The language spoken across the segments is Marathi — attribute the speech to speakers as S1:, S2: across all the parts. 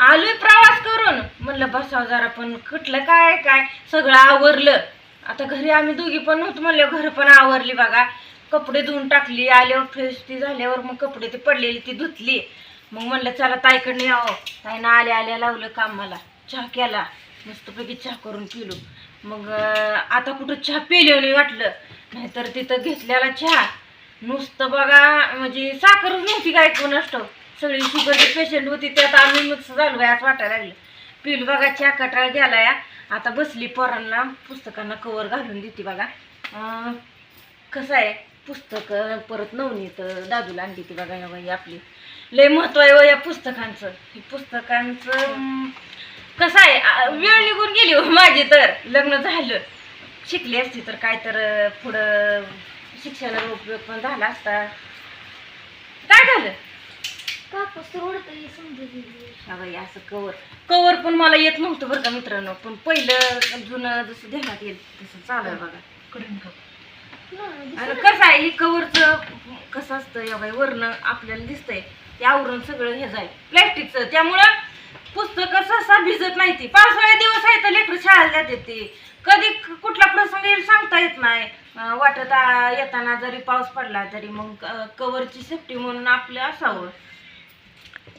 S1: आलोय प्रवास करून. म्हणलं बसाव जरा पण. कुठलं काय काय? सगळं आवरलं. आता घरी आम्ही दोघी पण होतो म्हणलं घर पण आवरली बघा. कपडे धुवून टाकली आल्यावर फ्रेश ती झाल्यावर मग कपडे ती पडलेली ती धुतली. मग म्हणलं चला ताईकडनं यावं. ताईनं आल्या आल्या लावलं काम मला. चहा केला. मस्तपैकी चहा करून पिलो. मग आता कुठं चहा पिले नाही वाटलं. नाहीतर तिथं घेतलेला चहा. नुसतं बघा म्हणजे साखरच नव्हती काय कोण असतं सगळी शुगरची पेशंट होती त्यात आम्ही मिक्स झालो आहे असं वाटायला लागलं. पिल बघा चहा कटाळ या आता बसली पोरांना पुस्तकांना कवर घालून देते बघा. कसं आहे पुस्तक परत नवनीत दादूला आणली ती बघा या बाई आपली. लय महत्त्व आहे हो या पुस्तकांचं. पुस्तकांचं कसं आहे वेळ निघून गेली हो माझी तर. लग्न झालं. शिकली असती तर काय तर पुढं शिक्षणाला उपयोग पण झाला असता. काय झालं?
S2: कापूस
S1: हा बाई असं कवर कवर पण मला येत नव्हतं बरं का मित्रांनो पण पहिलं जुनं जसं ध्यानात येत तसं चालू आहे बघा. आणि कसं आहे हे कवरचं कसं असतं या बाई वरनं आपल्याला दिसतंय. ते आवरण सगळं हे जाय प्लॅस्टिकचं त्यामुळं पुस्तक सहसा भिजत नाही ती. पावसाळ्या दिवस आहे तर लेकरं शाळेला जाते ते कधी कुठला प्रसंग येईल सांगता येत नाही. अं, वाटत आ- येताना जरी पाऊस पडला तरी मग अं, कवरची सेफ्टी म्हणून आपलं असावं.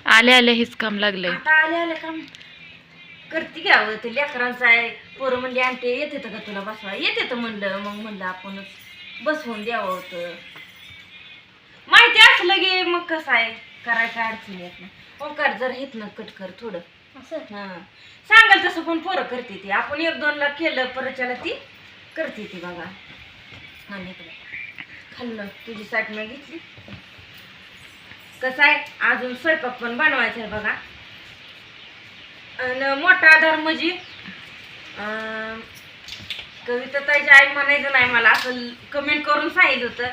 S3: आले आले हेच काम लागलंय.
S1: आता आले आले काम. करते घ्यावं ते लेकरांचं आहे. पोरं म्हणली आणते येते का तुला बसवा येते तर म्हणलं. मग म्हणलं आपणच बसवून द्यावं होतं. माहिती असलं की मग कसं आहे? करायचं अडचण येत नाही. ओंकार जर हेत ना कट कर थोडं.
S2: असं?
S1: हा. सांगाल तसं पण पोरं करते ती. आपण एक दोन ला केलं परच्याला ती करते ती बघा. आणि इकडे खाल्लं. तुझी साठ मी घेतली कसं आहे? अजून स्वयंपाक पण बनवायचा आहे बघा. आणि मोठा आधार म्हणजे कविता त्याची आई म्हणायचं नाही मला असं कमेंट करून सांगितलं होतं.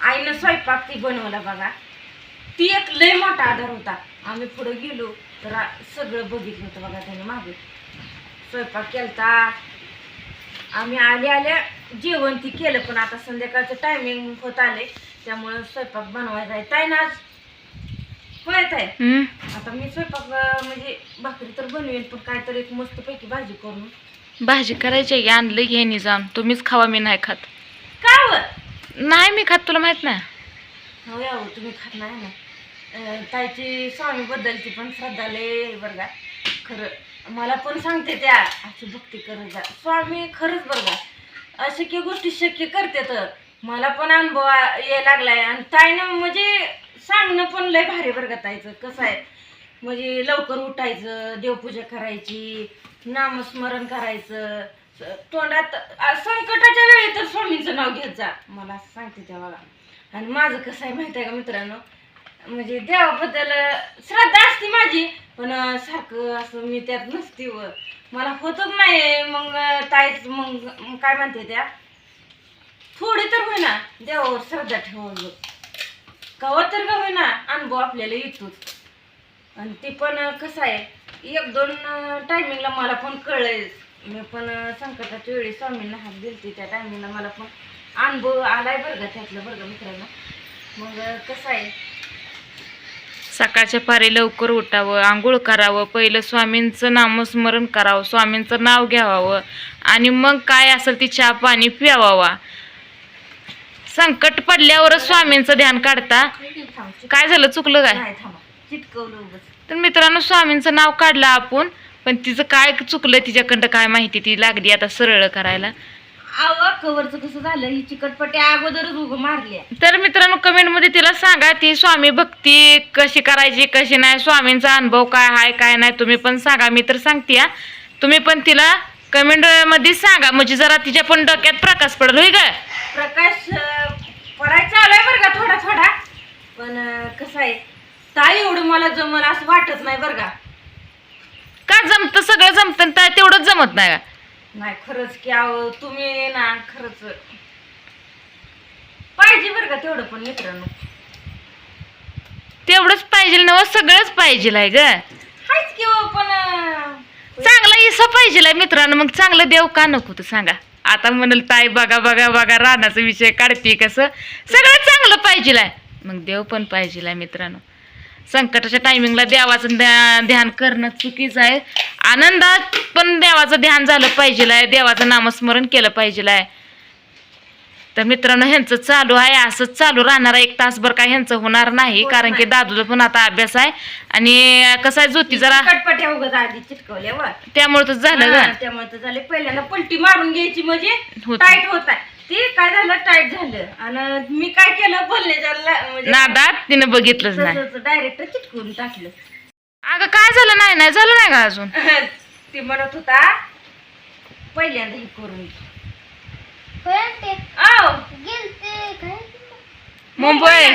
S1: आईनं स्वयंपाक ती बनवला बघा. ती एक लय मोठा आधार होता. आम्ही पुढे गेलो तर सगळं बघितलं होतं बघा त्याने मागे. स्वयंपाक केलता. आम्ही आले आल्या जेवण ती केलं पण आता संध्याकाळचं टायमिंग होत आले त्यामुळं स्वयंपाक बनवायचा आहे. ताई ना आज? आहे.
S3: हम्म?
S1: आता मी स्वयंपाक अं, म्हणजे भाकरी तर बनवेन पण काहीतरी एक मस्तपैकी भाजी करून.
S3: भाजी करायची आहे, आणलं घ्यायनी जाऊन. तुम्हीच खावा मी नाही खात.
S1: का व?
S3: नाही मी खात तुला माहीत नाही.
S1: हो या हो, तुम्ही खात नाही ना. अं, ताईची स्वामीबद्दलची पण श्रद्धा लय बरं का. खरं मला पण सांगते त्या अशी भक्ती करत जा. स्वामी खरंच बरं का अशक्य गोष्टी शक्य करते तर. मला पण अनुभव आ- यायला लागलाय. आणि ताईनं म्हणजे सांगणं पण लय भारी बरं का कसं आहे म्हणजे लवकर उठायचं देवपूजा करायची नामस्मरण करायचं तोंडात संकटाच्या वेळी तर स्वामींचं नाव घेत जा. मला असं सांगते तेव्हा आणि माझं कसं आहे माहिती आहे का मित्रांनो? म्हणजे देवाबद्दल श्रद्धा असते माझी पण सारखं असं मी त्यात नसते व. मला होतच नाही मग ताईच मग मग काय म्हणते त्या? थोडी तर होईना देवावर श्रद्धा ठेवावं. कवा तर का होईना अनुभव आपल्याला येतोच. आणि ते पण कसं आहे एक दोन टायमिंगला मला पण कळेल मी पण संकटाच्या वेळी स्वामींना हात दिलते. त्या टायमिंगला मला पण अनुभव आलाय बरं का त्यातलं बरं का मित्रांनो. मग कसं आहे?
S3: सकाळच्या पारी लवकर उठावं आंघोळ करावं पहिलं स्वामींचं नामस्मरण करावं स्वामींचं नाव घ्यावावं आणि मग काय असेल ती चहा पाणी प्यावावा. संकट पडल्यावरच स्वामींचं ध्यान काढता? काय झालं? चुकलं काय. तर मित्रांनो स्वामींचं नाव काढलं आपण पण तिचं काय चुकलं तिच्याकडं काय माहिती? ती लागली आता सरळ करायला.
S1: आवा कवरचं कसं झालं? ही चिकटपट्टी अगोदरच उगं मारली
S3: तर मित्रांनो कमेंटमध्ये तिला सांगा ती स्वामी भक्ती कशी करायची कशी नाही स्वामींचा अनुभव काय आहे काय नाही तुम्ही पण सांगा. मी तर सांगते. तुम्ही पण तिला कमेंटमध्ये सांगा. म्हणजे जरा तिच्या पण डोक्यात प्रकाश पडेल होय का
S1: प्रकाश पडायचा आलाय बरं का थोडा थोडा. पण कसं आहे ताई एवढं मला जमल असं वाटत नाही बरं का.
S3: का जमतं? सगळं जमतं तर तेवढंच जमत नाही का?
S1: नाही खरंच की अहो तुम्ही ना खरंच. पाहिजे बरं का तेवढं पण मित्रांनो.
S3: तेवढंच पाहिजे ना सगळंच पाहिजे आहे ग.
S1: हायच की हो, पण अं,
S3: चांगला इसा पाहिजे मित्रांनो मग चांगलं देव का नको तर सांगा. आता म्हणाल ताई बघा बघा बघा रानाचा विषय काढते कसं. सगळं चांगलं पाहिजे मग देव पण पाहिजे मित्रांनो. संकटाच्या टायमिंगला देवाचं ध्यान करणं चुकीचं आहे. आनंदात पण देवाचं ध्यान झालं पाहिजे आहे देवाचं नामस्मरण केलं पाहिजे आहे तर मित्रांनो ह्यांचं चालू आहे. असंच चालू राहणार एक तासभर काय ह्यांचं होणार नाही कारण की. दादूला पण आता अभ्यास आहे. आणि कसं आहे ज्योती जरा
S1: कटपट्या उगाच आधी
S3: त्यामुळे तर झालं
S1: हा, त्यामुळे तर झाले. पहिल्यांदा पलटी मारून घ्यायची म्हणजे
S3: होत.
S1: टाईट होत आहे. ते काय झालं टाईट झालं. आणि मी काय केलं बोलण्याच्या म्हणजे
S3: नादात तिनं बघितलंच नाही.
S1: डायरेक्ट चिटकवून टाकलं.
S3: अगं काय झालं नाही नाही झालं नाही का अजून?
S1: ती म्हणत होता पहिल्यांदा हे करून घे.
S2: होय आंटी
S1: आव
S2: गेलते काय
S3: मुंबई.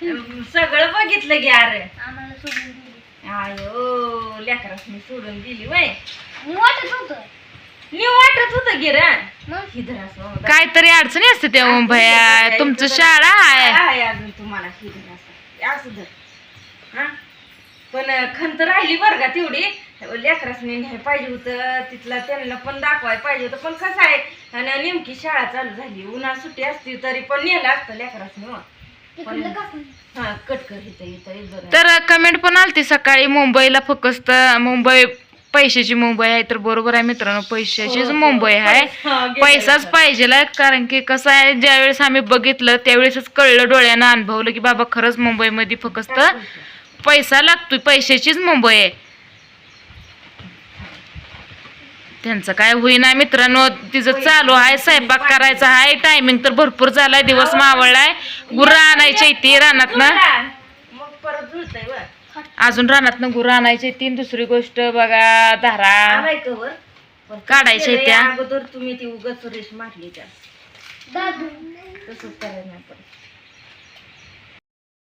S2: बिल्डिंग
S1: सगळं बघितलं की अरे.
S2: आम्हाला सोडून दिली.
S1: आयो लेकरास मी सोडून दिली वय.
S2: आणि वाटत होतं.
S1: मी वाटत होत गिर
S2: मग?
S1: हिधरास
S3: काहीतरी अडचणी असते त्या मुंबई तुमचं शाळा आहे.
S1: आहे अजून तुम्हाला. हिधरास असं. धर हा? पण खंत राहिली बरं का तेवढी? लेकरासनी न्याय पाहिजे होतं तिथला त्यांना पण दाखवायला पाहिजे होतं पण कसं आहे आणि नेमकी शाळा चालू झाली उन्हा सुट्टी असती तरी पण नेलं असतं लेकरासनी हो. हा इथं इथं
S3: तर कमेंट पण आलती सकाळी मुंबईला फक्त मुंबई पैशाची मुंबई आहे तर बरोबर आहे मित्रांनो पैशाचीच
S1: हो,
S3: मुंबई आहे.
S1: हा,
S3: पैसाच. पाहिजे कारण की कसं आहे ज्यावेळेस आम्ही बघितलं त्यावेळेसच कळलं डोळ्यानं अनुभवलं की बाबा खरंच मुंबईमध्ये फक्त पैसा लागतोय पैशाचीच मुंबई आहे. त्यांचं काय होईना मित्रांनो तिचं चालू आहे स्वयंपाक करायचा आहे टायमिंग तर भरपूर झालाय दिवस मावळलाय. गुरं आणायचे ती
S1: जुळतंय वर
S3: अजून रानातनं गुरं आणायचे तीन दुसरी गोष्ट बघा धारा. काढायच्या त्या.
S1: अगोदर तुम्ही ती उगाच रेश मारली त्या.
S2: दादू.
S1: तसंच करायला